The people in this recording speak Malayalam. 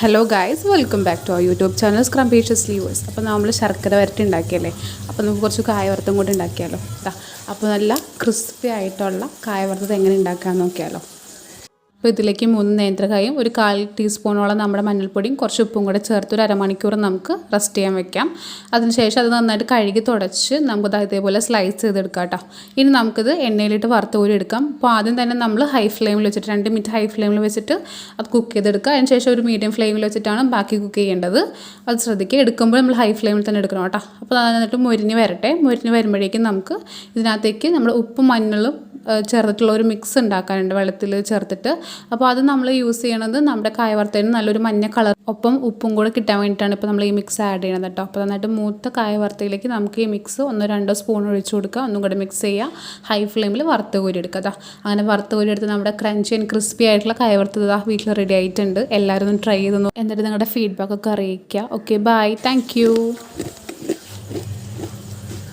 Hello guys welcome back to our YouTube channel scrumptious leavers അപ്പോൾ നമ്മൾ ശർക്കര വരട്ടി ഉണ്ടാക്കിയല്ലേ? അപ്പോൾ നമുക്ക് കുറച്ച് കായവർത്തം കൂടി ഉണ്ടാക്കിയാലോ. അപ്പോൾ നല്ല ക്രിസ്പി ആയിട്ടുള്ള കായവർത്തത് എങ്ങനെ ഉണ്ടാക്കാമെന്ന് നോക്കിയാലോ. അപ്പോൾ ഇതിലേക്ക് മൂന്ന് നേന്ത്രക്കായും ഒരു കാൽ ടീസ്പൂണോളം നമ്മുടെ മഞ്ഞൾപ്പൊടിയും കുറച്ച് ഉപ്പും കൂടെ ചേർത്ത് ഒരു അരമണിക്കൂർ നമുക്ക് റെസ്റ്റ് ചെയ്യാൻ വെക്കാം. അതിനുശേഷം അത് നന്നായിട്ട് കഴുകി തുടച്ച് നമുക്കത് ഇതേപോലെ സ്ലൈസ് ചെയ്തെടുക്കാം കേട്ടോ. ഇനി നമുക്കിത് എണ്ണയിലിട്ട് വറുത്ത് കോരി എടുക്കാം. അപ്പോൾ ആദ്യം തന്നെ നമ്മൾ ഹൈ ഫ്ലെയിമിൽ വെച്ചിട്ട് രണ്ട് മിനിറ്റ് ഹൈ ഫ്ലെയിമിൽ വെച്ചിട്ട് അത് കുക്ക് ചെയ്തെടുക്കുക. അതിനുശേഷം ഒരു മീഡിയം ഫ്ലെയിമിൽ വെച്ചിട്ടാണ് ബാക്കി കുക്ക് ചെയ്യേണ്ടത്. അത് ശ്രദ്ധിക്കുക. എടുക്കുമ്പോൾ നമ്മൾ ഹൈ ഫ്ലെയിമിൽ തന്നെ എടുക്കണം കേട്ടോ. അപ്പോൾ എന്നിട്ട് മുരിഞ്ഞ് വരട്ടെ. മുരിഞ്ഞ് വരുമ്പോഴേക്കും നമുക്ക് ഇതിനകത്തേക്ക് നമ്മൾ ഉപ്പും മഞ്ഞളും ചേർത്തിട്ടുള്ള ഒരു മിക്സ് ഉണ്ടാക്കാനുണ്ട് വെള്ളത്തിൽ ചേർത്തിട്ട്. അപ്പോൾ അത് നമ്മൾ യൂസ് ചെയ്യണത് നമ്മുടെ കായ വറുത്തതിന് നല്ലൊരു മഞ്ഞ കളർ ഒപ്പം ഉപ്പും കൂടെ കിട്ടാൻ വേണ്ടിയിട്ടാണ് ഇപ്പോൾ നമ്മൾ ഈ മിക്സ് ആഡ് ചെയ്യണത് കേട്ടോ അപ്പോൾ നന്നായിട്ട് മൂത്ത കായ വറുത്തയിലേക്ക് നമുക്ക് ഈ മിക്സ് ഒന്നോ രണ്ടോ സ്പൂൺ ഒഴിച്ചു കൊടുക്കുക. ഒന്നും കൂടെ മിക്സ് ചെയ്യുക. ഹൈ ഫ്ലെയിമിൽ വറുത്ത് കോരി എടുക്കുക അങ്ങനെ വറുത്ത് കോരി എടുത്ത് നമ്മുടെ ക്രഞ്ചി ആൻഡ് ക്രിസ്പി ആയിട്ടുള്ള കായ വറുത്തത് വീട്ടിൽ റെഡി ആയിട്ടുണ്ട്. എല്ലാവരും ഒന്ന് ട്രൈ ചെയ്ത് എന്നിട്ട് നിങ്ങളുടെ ഫീഡ്ബാക്ക് ഒക്കെ അറിയിക്കുക. Okay bye thank